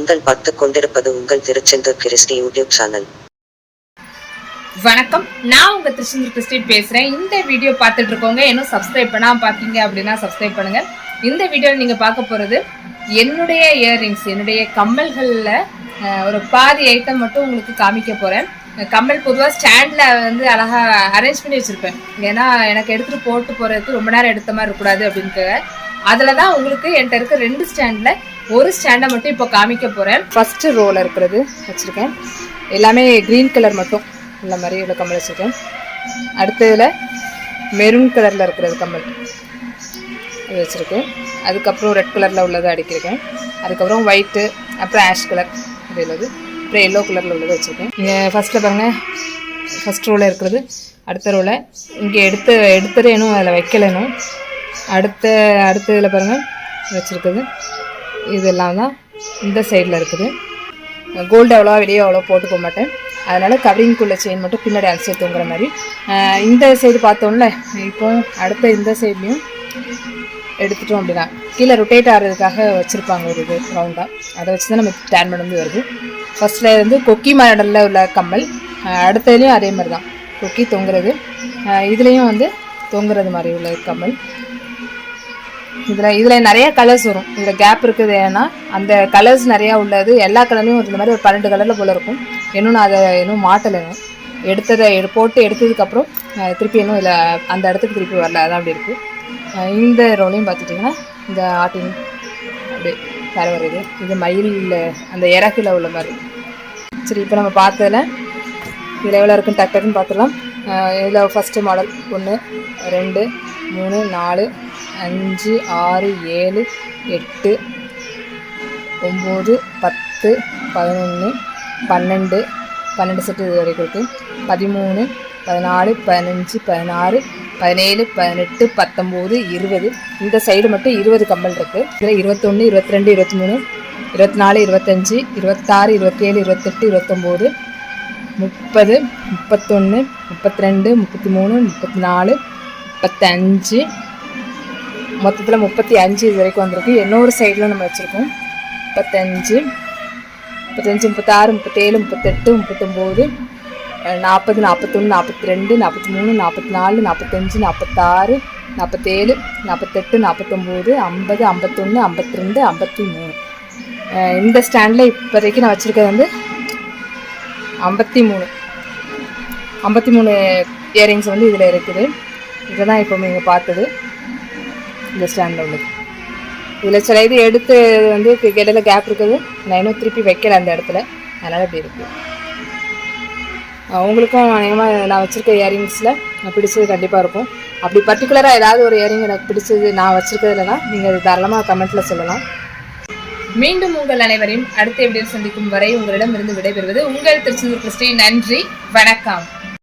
நீங்கள் பார்த்து கொண்டிருப்பது உங்கள் திருச்செந்தூர் கிறிஸ்டி யூடியூப் சேனல். வணக்கம். நான் உங்க திருச்செந்தூர் கிறிஸ்டி பேசுறேன். இந்த வீடியோ பார்த்துட்டு இருக்கவங்க இன்னும் சப்ஸ்கிரைப் பண்ணாம பாத்தீங்க அப்படின்னா சப்ஸ்கிரைப் பண்ணுங்க. இந்த வீடியோவில் நீங்க பார்க்க போறது என்னுடைய இயரிங்ஸ் என்னுடைய கம்மல்கள்ல ஒரு பாதி ஐட்டம் மட்டும் உங்களுக்கு காமிக்க போறேன். கம்மல் பொதுவாக ஸ்டாண்டில் வந்து அழகா அரேஞ்ச் பண்ணி வச்சிருப்பேன். ஏன்னா எனக்கு எடுத்துட்டு போட்டு போறதுக்கு ரொம்ப நேரம் எடுத்த மாதிரி இருக்கக்கூடாது அப்படின்ட்டு. அதில் தான் உங்களுக்கு என்கிட்ட இருக்க ரெண்டு ஸ்டாண்டில் ஒரு ஸ்டாண்டை மட்டும் இப்போ காமிக்க போகிறேன் ஃபர்ஸ்ட் ரோவில் இருக்கிறது வச்சுருக்கேன். எல்லாமே க்ரீன் கலர் மட்டும் இந்த மாதிரி உள்ள கம்மல் வச்சுருக்கேன். அடுத்ததில் மெரூன் கலரில் இருக்கிறது கம்மல் இது வச்சுருக்கேன். அதுக்கப்புறம் ரெட் கலரில் உள்ளதை அடிக்கிருக்கேன். அதுக்கப்புறம் ஒயிட்டு அப்புறம் ஆஷ் கலர் இது உள்ளது. அப்புறம் எல்லோ கலரில் உள்ளது வச்சுருக்கேன். இங்கே ஃபஸ்ட்டில் பாருங்கள் ஃபஸ்ட் ரோவில் இருக்கிறது. அடுத்த ரோவில் இங்கே எடுத்து எடுத்தது இன்னும் அதில் வைக்கலைனும் அடுத்த அடுத்த இதில் பாருங்கள் வச்சுருக்குது இதெல்லாம் தான் இந்த சைடில் இருக்குது. கோல்டு அவ்வளோவா வெளியே அவ்வளோ போட்டுக்க மாட்டேன். அதனால் கவரிங்குள்ளே செயின் மட்டும் பின்னாடி அரிசி தூங்குற தொங்குற மாதிரி இந்த சைடு பார்த்தோம்ல இப்போ அடுத்த இந்த சைட்லேயும் எடுத்துட்டோம் அப்படின்னா கீழே ரொட்டேட் ஆகிறதுக்காக வச்சுருப்பாங்க ஒரு இது ரவுண்டாக அதை வச்சு தான் நம்ம டேன் பண்ணி வருது. ஃபர்ஸ்ட்டில் வந்து கொக்கி மாடலில் உள்ள கம்மல் அடுத்ததுலேயும் அதே மாதிரி தான் கொக்கி தொங்குறது இதுலேயும் வந்து தொங்குறது மாதிரி உள்ள கம்மல். இதில் இதில் நிறைய கலர்ஸ் வரும். இதில் கேப் இருக்குது ஏன்னா அந்த கலர்ஸ் நிறையா உள்ளது. எல்லா கலர்லையும் இந்த மாதிரி ஒரு பன்னெண்டு கலரில் போல் இருக்கும். இன்னும் நான் அதை இன்னும் மாட்டலை. எடுத்ததை எடு போட்டு எடுத்ததுக்கப்புறம் திருப்பி இன்னும் இதில் அந்த இடத்துக்கு திருப்பி வரல. அதான் அப்படி இருக்குது இந்த ரோலையும் பார்த்துட்டிங்கன்னா இந்த ஆட்டின் அப்படியே கரை வருது இது. மயில் அந்த இறகுல உள்ள மாதிரி. சரி இப்போ நம்ம பார்த்ததில் இதில் எவ்வளோ இருக்குன்னு டக்கு டக்குன்னு பார்த்துடலாம். இதில் ஃபஸ்ட்டு மாடல் ஒன்று ரெண்டு மூணு நாலு அஞ்சு ஆறு ஏழு எட்டு ஒம்பது பத்து பதினொன்று பன்னெண்டு பன்னெண்டு செட்டு இது வரைக்கும் இருக்குது பதிமூணு பதினாலு பதினஞ்சு பதினாறு பதினேழு பதினெட்டு பத்தொம்போது இருபது. இந்த சைடு மட்டும் இருபது கம்பல் இருக்குது இதில் இருபத்தொன்று இருபத்தி ரெண்டு இருபத்தி மூணு இருபத்தி நாலு இருபத்தஞ்சி இருபத்தாறு இருபத்தேழு இருபத்தெட்டு இருபத்தொம்போது முப்பது முப்பத்தொன்று முப்பத்தி ரெண்டு முப்பத்தி மூணு முப்பத்தி நாலு முப்பத்தஞ்சு. மொத்தத்தில் முப்பத்தி அஞ்சு இது வரைக்கும் வந்திருக்கு. இன்னொரு சைடில் நம்ம வச்சுருக்கோம். முப்பத்தஞ்சு. முப்பத்தஞ்சு முப்பத்தாறு முப்பத்தேழு முப்பத்தெட்டு முப்பத்தொம்போது நாற்பது நாற்பத்தொன்று நாற்பத்தி ரெண்டு நாற்பத்தி மூணு நாற்பத்தி நாலு நாற்பத்தஞ்சு நாற்பத்தாறு நாற்பத்தேழு நாற்பத்தெட்டு நாற்பத்தொம்போது ஐம்பது ஐம்பத்தொன்று ஐம்பத்தி ரெண்டு ஐம்பத்தி மூணு இந்த ஸ்டாண்டில் இப்போதைக்கு நான் வச்சுருக்கிறது வந்து ஐம்பத்தி மூணு ஐம்பத்தி மூணு இயரிங்ஸ் வந்து இதில் இருக்குது. இதுதான் இப்போ நீங்கள் பார்த்தது. இந்த ஸ்டாண்டில் உள்ளது. இதில் சில இது எடுத்து வந்து இடையில கேப் இருக்குது. நான் இன்னும் திருப்பி வைக்கல அந்த இடத்துல. அதனால் இப்படி இருக்குது உங்களுக்கும் அநேகமாக நான் வச்சுருக்க இயரிங்ஸில் நான் பிடிச்சது கண்டிப்பாக இருக்கும். அப்படி பர்டிகுலராக ஏதாவது ஒரு இயரிங் எனக்கு பிடிச்சது நான் வச்சுருக்கிறதுலனா நீங்கள் தாராளமாக கமெண்ட்டில் சொல்லலாம். மீண்டும் உங்கள் அனைவரையும் அடுத்த வீடியோ சந்திக்கும் வரை உங்களிடம் இருந்து விடைபெறுவது உங்கள் திருச்செந்தூர் கிறிஸ்டி நன்றி. வணக்கம்.